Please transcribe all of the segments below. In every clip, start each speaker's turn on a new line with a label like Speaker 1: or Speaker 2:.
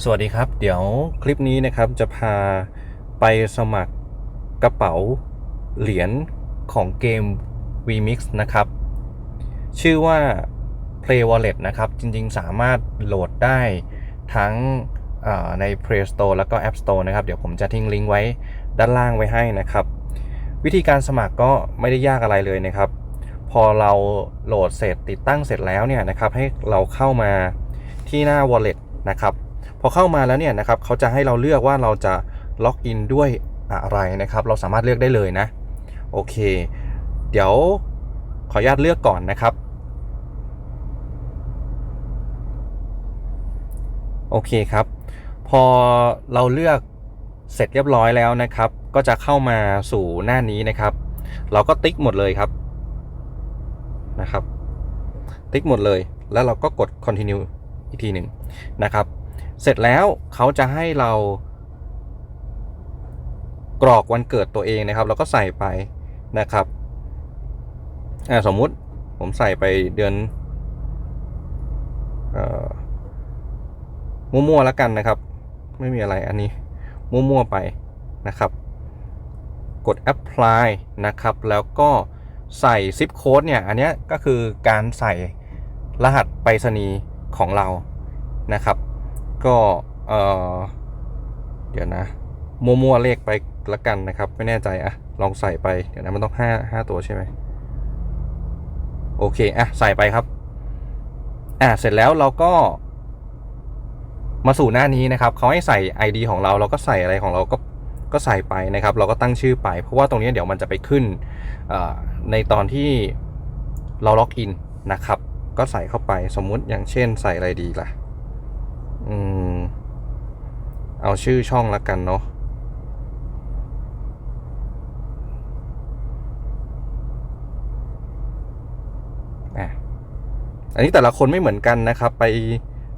Speaker 1: สวัสดีครับ เดี๋ยวคลิปนี้นะครับจะพาไปสมัครกระเป๋าเหรียญของเกม VMix นะครับ ชื่อว่า Play Wallet นะครับ จริงๆ สามารถโหลดได้ทั้งใน Play Store แล้วก็ App Store นะครับ เดี๋ยวผมจะทิ้งลิงก์ไว้ด้านล่างไว้ให้นะครับ วิธีการสมัครก็ไม่ได้ยากอะไรเลยนะครับ พอเราโหลดเสร็จติดตั้งเสร็จแล้วเนี่ยนะครับ ให้เราเข้ามาที่หน้า Wallet นะครับ พอเข้ามาแล้วเนี่ยนะครับเขาจะให้เราเลือกว่าเราจะล็อกอินด้วยอะไรนะครับ เราสามารถเลือกได้เลยนะ โอเค เดี๋ยวขออนุญาตเลือกก่อนนะครับ โอเคครับ พอเราเลือกเสร็จเรียบร้อยแล้วนะครับ ก็จะเข้ามาสู่หน้านี้นะครับ เราก็ติ๊กหมดเลยครับนะครับ ติ๊กหมดเลย แล้วเราก็กด continue อีกทีหนึ่งนะครับ เสร็จแล้วเขาจะให้เรากรอกวันเกิดตัวเองนะครับเราก็ใส่ไปนะครับสมมุติผมใส่ไปเดือนมั่วๆแล้วกันนะครับ ไม่มีอะไรอันนี้ มั่วๆไปนะครับ กด apply นะครับ แล้วก็ใส่ zip code เนี่ย อันนี้ก็คือการใส่รหัสไปรษณีย์ของเรานะครับ ก็เออเดี๋ยวนะมั่วๆเลขไปละกันนะครับ ไม่แน่ใจอะลองใส่ไป เดี๋ยวนะมันต้องห้าห้าตัวใช่ไหมโอเคอะใส่ไปครับอะเสร็จแล้วเราก็มาสู่หน้านี้นะครับเขาให้ใส่ ID ของเราเราก็ใส่อะไรของเราก็ก็ใส่ไปนะครับ เราก็ตั้งชื่อไป เพราะว่าตรงนี้เดี๋ยวมันจะไปขึ้นในตอนที่เราล็อกอินนะครับ ก็ใส่เข้าไปสมมุติอย่างเช่นใส่อะไรดีล่ะ อืม เอาชื่อช่องละกันเนาะอันนี้แต่ละคนไม่เหมือนกันนะครับ ไป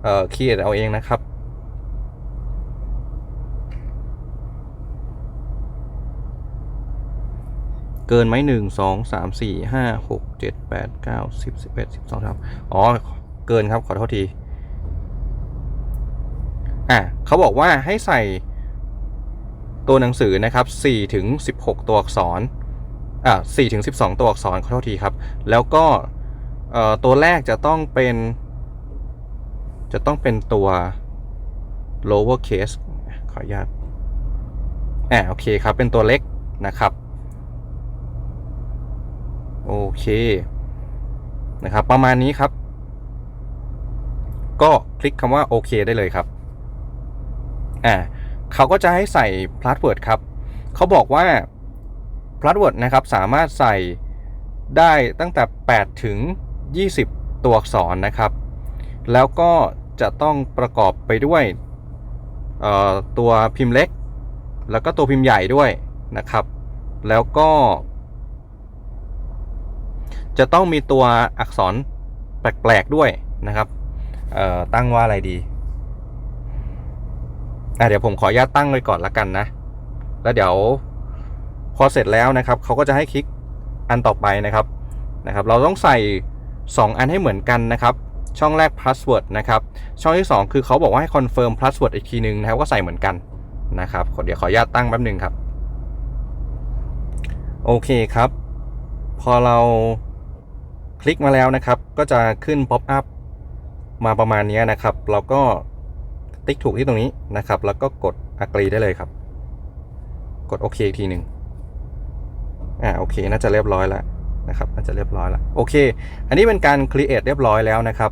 Speaker 1: เอ่อคีย์เอาเองนะครับ เกินไหมหนึ่งสองสามสี่ห้าหกเจ็ดแปดเก้าสิบสิบเอ็ดสิบสองครับอ๋อ เกินครับขอโทษที อะเขาบอกว่าให้ใส่ตัวหนังสือนะครับ4ถึง16 ตัวอักษรอะ4ถึง12 ตัวอักษรขอโทษทีครับ แล้วก็เอ่อตัวแรกจะต้องเป็น จะต้องเป็นตัว lower case ขออนุญาตอะโอเคครับ เป็นตัวเล็กนะครับ โอเคนะครับ ประมาณนี้ครับ ก็คลิกคำว่าโอเคได้เลยครับ อ่าเขาก็จะให้ใส่พาสเวิร์ดครับเขาบอกว่าพาสเวิร์ดนะครับสามารถใส่ได้ตั้งแต่ 8 ถึง 20 ตัวอักษรนะครับ แล้วก็จะต้องประกอบไปด้วยตัวพิมพ์เล็ก แล้วก็ตัวพิมพ์ใหญ่ด้วยนะครับ แล้วก็ จะต้องมีตัวอักษรแปลกๆด้วยนะครับตั้งว่าอะไรดี อะเดี๋ยวผมขออนุญาตตั้งไว้ก่อนละกันนะ แล้วเดี๋ยวพอเสร็จแล้วนะครับเขาก็จะให้คลิกอันต่อไปนะครับนะครับ เราต้องใส่ 2 อันให้เหมือนกันนะครับช่องแรก password นะครับ ช่องที่ 2 คือเขาบอกว่าให้ confirm password อีกทีนึงนะครับ ก็ใส่เหมือนกันนะครับเดี๋ยวขออนุญาตตั้งแป๊บนึงครับ โอเคครับ พอเราคลิกมาแล้วนะครับ ก็จะขึ้น pop up มาประมาณนี้นะครับ เราก็ ติ๊กถูกที่ตรงนี้นะครับ แล้วก็กด agree ได้เลยครับ กดโอเคอีกทีหนึ่งอ่าโอเคน่าจะเรียบร้อยแล้วนะครับน่าจะเรียบร้อยแล้วโอเค อันนี้เป็นการ create เรียบร้อยแล้วนะครับ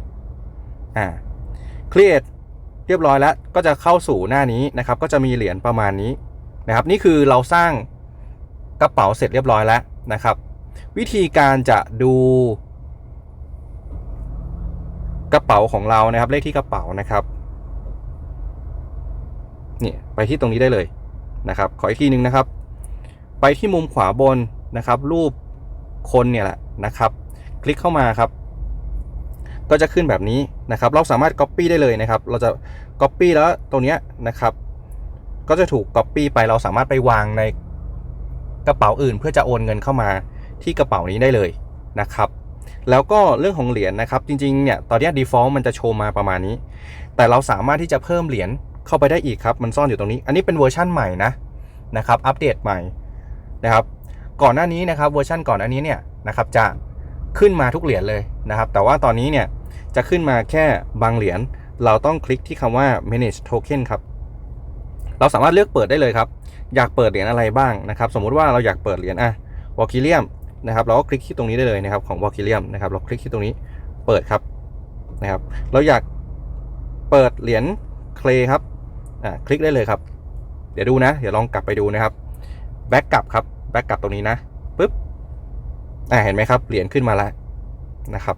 Speaker 1: อ่า create เรียบร้อยแล้ว ก็จะเข้าสู่หน้านี้นะครับ ก็จะมีเหรียญประมาณนี้นะครับ นี่คือเราสร้างกระเป๋าเสร็จเรียบร้อยแล้วนะครับ วิธีการจะดูกระเป๋าของเรานะครับ เลขที่กระเป๋านะครับ เนี่ยไปที่ตรงนี้ได้เลยนะครับ ขออีกทีนึงนะครับ ไปที่มุมขวาบนนะครับ รูปคนเนี่ยแหละนะครับ คลิกเข้ามาครับ ก็จะขึ้นแบบนี้นะครับ เราสามารถ Copy ได้เลยนะครับ เราจะ Copy แล้วตรงนี้นะครับ ก็จะถูก Copy ไปเราสามารถไปวางในกระเป๋าอื่น เพื่อจะโอนเงินเข้ามาที่กระเป๋านี้ได้เลยนะครับ แล้วก็เรื่องของเหรียญนะครับ จริงๆเนี่ยตอนนี้ default มันจะโชว์มาประมาณนี้ แต่เราสามารถที่จะเพิ่มเหรียญ เข้าไปได้อีกครับ มันซ่อนอยู่ตรงนี้ อันนี้เป็นเวอร์ชั่นใหม่นะนะครับ อัปเดตใหม่นะครับ ก่อนหน้านี้นะครับเวอร์ชันก่อนหน้านี้เนี่ยนะครับจะขึ้นมาทุกเหรียญเลยนะครับ แต่ว่าตอนนี้เนี่ยจะขึ้นมาแค่บางเหรียญ เราต้องคลิกที่คำว่า manage token ครับ เราสามารถเลือกเปิดได้เลยครับ อยากเปิดเหรียญอะไรบ้างนะครับ สมมุติว่าเราอยากเปิดเหรียญอะวอลคิเลียมนะครับ เราก็คลิกที่ตรงนี้ได้เลยนะครับของวอลคิเลียมนะครับ เราคลิกที่ตรงนี้เปิดครับนะครับ เราอยากเปิดเหรียญเคลครับ อะคลิกได้เลยครับ เดี๋ยวดูนะ เดี๋ยวลองกลับไปดูนะครับแบ็กกลับครับแบ็กกลับตรงนี้นะปุ๊บอ่าเห็นไหมครับเหรียญขึ้นมาแล้วนะครับ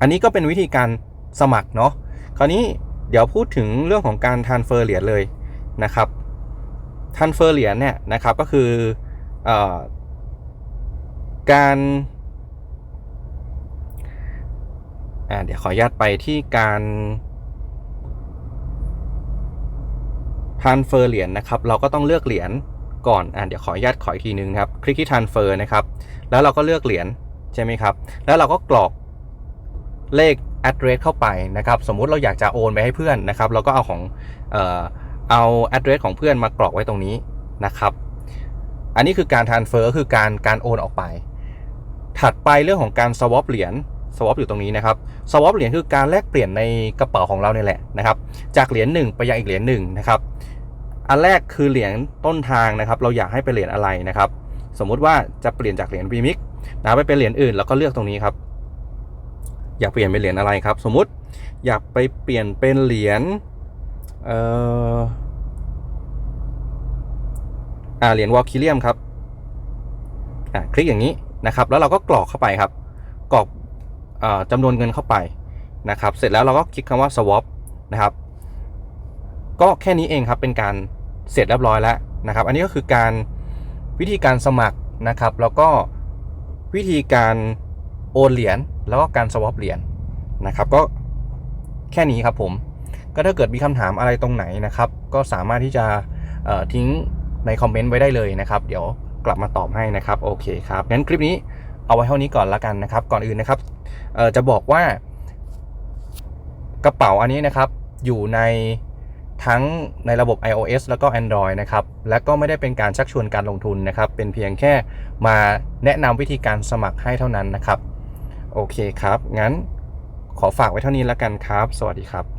Speaker 1: อันนี้ก็เป็นวิธีการสมัครเนาะคราวนี้เดี๋ยวพูดถึงเรื่องของการทานเฟอร์เหรียญเลยนะครับทานเฟอร์เหรียญเนี่ยนะครับก็คือเออการอ่าเดี๋ยวขออนุญาตไปที่การ ทานเฟอร์เหรียญนะครับ เราก็ต้องเลือกเหรียญก่อนอ่าเดี๋ยวขออนุญาตขออีกทีนึงนะครับ คลิกที่ทานเฟอร์นะครับ แล้วเราก็เลือกเหรียญใช่ไหมครับ แล้วเราก็กรอกเลข address เข้าไปนะครับ สมมุติเราอยากจะโอนไปให้เพื่อนนะครับ เราก็เอาของเอ่อเอา address ของเพื่อนมากรอกไว้ตรงนี้นะครับ อันนี้คือการ transfer คือการการโอนออกไป ถัดไปเรื่องของการ swap เหรียญ swap อยู่ตรงนี้นะครับ swap เหรียญคือการแลกเปลี่ยนในกระเป๋าของเราเนี่ยแหละนะครับ จากเหรียญหนึ่งไปยังอีกเหรียญหนึ่งนะครับ อันแรกคือเหรียญต้นทางนะครับ เราอยากให้เป็นเหรียญอะไรนะครับ สมมุติว่าจะเปลี่ยนจากเหรียญ VMix นะไปเป็นเหรียญอื่นแล้วก็เลือกตรงนี้ครับ อยากเปลี่ยนเป็นเหรียญอะไรครับ สมมุติอยากไปเปลี่ยนเป็นเหรียญเอ่ออ่าเหรียญวอลคิเลียมครับอ่าคลิกอย่างนี้นะครับ แล้วเราก็กรอกเข้าไปครับ กรอกอจำนวนเงินเข้าไปนะครับ เสร็จแล้วเราก็คลิกคำว่า swap นะครับ ก็แค่นี้เองครับเป็นการ เสร็จเรียบร้อยแล้วนะครับ อันนี้ก็คือการวิธีการสมัครนะครับ แล้วก็วิธีการโอนเหรียญแล้วก็การสวอปเหรียญนะครับ ก็แค่นี้ครับผม ก็ถ้าเกิดมีคำถามอะไรตรงไหนนะครับ ก็สามารถที่จะทิ้งในคอมเมนต์ไว้ได้เลยนะครับ เดี๋ยวกลับมาตอบให้นะครับ โอเคครับ งั้นคลิปนี้เอาไว้เท่านี้ก่อนละกันนะครับ ก่อนอื่นนะครับจะบอกว่ากระเป๋าอันนี้นะครับอยู่ใน ทั้งในระบบ iOS แล้วก็ Android นะครับ และก็ไม่ได้เป็นการชักชวนการลงทุนนะครับ เป็นเพียงแค่มาแนะนำวิธีการสมัครให้เท่านั้นนะครับ โอเคครับ งั้นขอฝากไว้เท่านี้แล้วกันครับ สวัสดีครับ